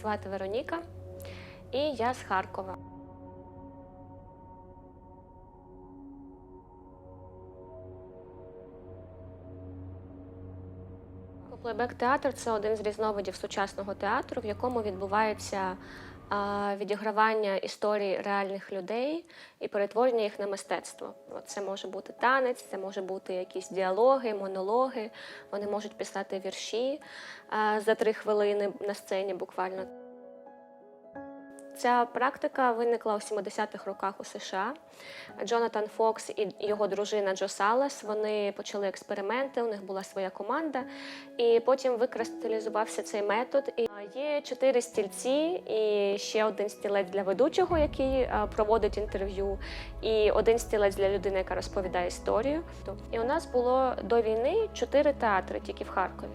Звати Вероніка, і я з Харкова. Плейбек театр це один з різновидів сучасного театру, в якому відбувається відігравання історій реальних людей і перетворення їх на мистецтво. Це може бути танець, це може бути якісь діалоги, монологи. Вони можуть писати вірші за три хвилини на сцені буквально. Ця практика виникла у 70-х роках у США. Джонатан Фокс і його дружина Джо Салес вони почали експерименти. У них була своя команда, і потім викристалізувався цей метод. І є чотири стільці, і ще один стілець для ведучого, який е, проводить інтерв'ю, і один стілець для людини, яка розповідає історію. І у нас було до війни чотири театри тільки в Харкові.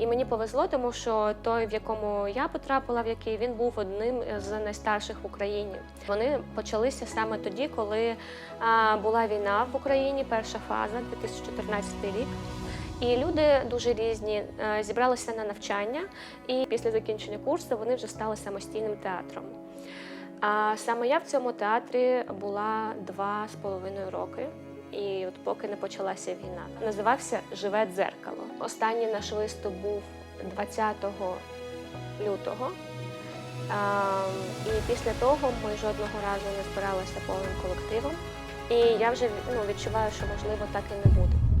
І мені повезло, тому що той, в якому я потрапила, в який він був одним з найстарших в Україні. Вони почалися саме тоді, коли була війна в Україні, перша фаза, 2014 рік. І люди дуже різні зібралися на навчання, і після закінчення курсу вони вже стали самостійним театром. А саме я в цьому театрі була два з половиною роки. І от поки не почалася війна, називався Живе дзеркало. Останній наш виступ був 20 лютого. І після того ми жодного разу не збиралися повним колективом. І я вже ну, відчуваю, що можливо так і не буде.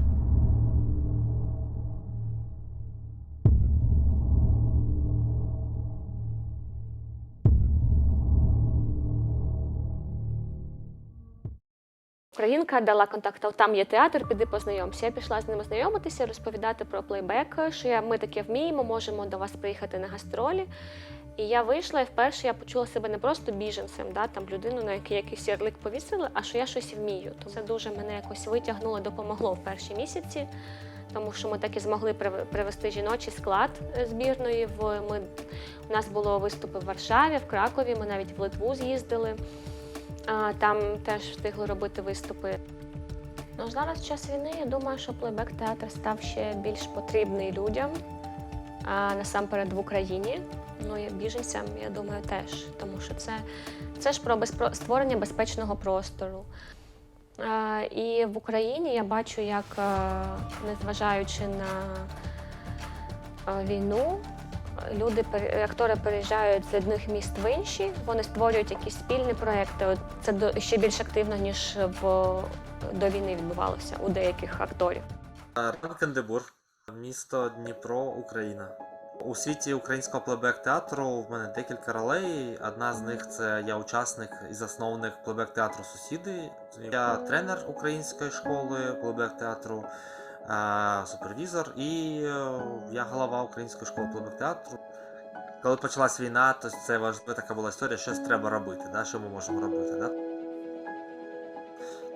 Українка дала контакт, там є театр, піди познайомся. Я пішла з ними знайомитися, розповідати про плейбек, що я, ми таке вміємо, можемо до вас приїхати на гастролі. І я вийшла, і вперше я почула себе не просто біженцем, да, там людину, на який якийсь ярлик повісили, а що я щось вмію. То це дуже мене якось витягнуло, допомогло в перші місяці, тому що ми так і змогли прив- привести жіночий склад е, збірної. В ми у нас було виступи в Варшаві, в Кракові. Ми навіть в Литву з'їздили. Там теж встигли робити виступи. Ну, зараз час війни я думаю, що плейбек театр став ще більш потрібний людям, а насамперед в Україні. Ну і біженцям, я думаю, теж, тому що це, це ж про безпро... створення безпечного простору. А, і в Україні я бачу, як, незважаючи на війну, люди, актори переїжджають з одних міст в інші, вони створюють якісь спільні проекти. Це ще більш активно, ніж в, до війни відбувалося у деяких акторів. Ранкендебург, місто Дніпро, Україна. У світі українського плейбек театру в мене декілька ролей. Одна з них це я учасник і засновник плейбек театру Сусіди. Я тренер української школи плейбек театру, е, супервізор і е, я голова української школи плейбек театру. Коли почалась війна, то це важлива така була історія, щось треба робити, да? що ми можемо робити. Да?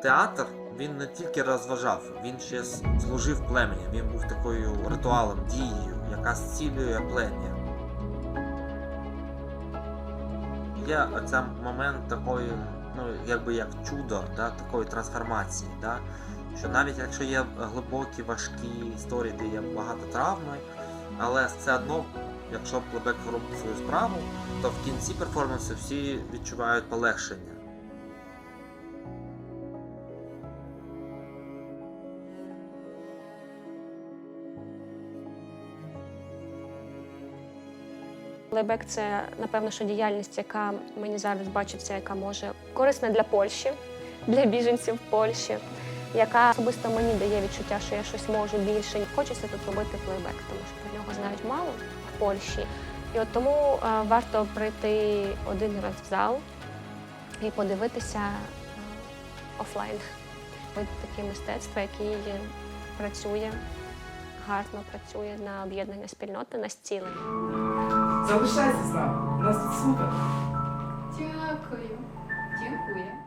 Театр він не тільки розважав, він ще служив племені. Він був такою ритуалом, дією, яка зцілює плем'я. Є оця момент такої, ну якби як чудо, да, такої трансформації. Да? Що навіть якщо є глибокі, важкі історії, де є багато травми, але все одно, якщо плебек робить свою справу, то в кінці перформансу всі відчувають полегшення. Плейбек це напевно, що діяльність, яка мені зараз бачиться, яка може корисна для Польщі, для біженців в Польщі, яка особисто мені дає відчуття, що я щось можу більше. Хочеться тут робити плейбек, тому що про нього знають мало в Польщі. І от тому е, варто прийти один раз в зал і подивитися е, офлайн. Вид таке мистецтво, яке працює гарно працює на об'єднання спільноти, на зцілення. Залишайся з нами. У нас тут супер. Дякую. Дякую.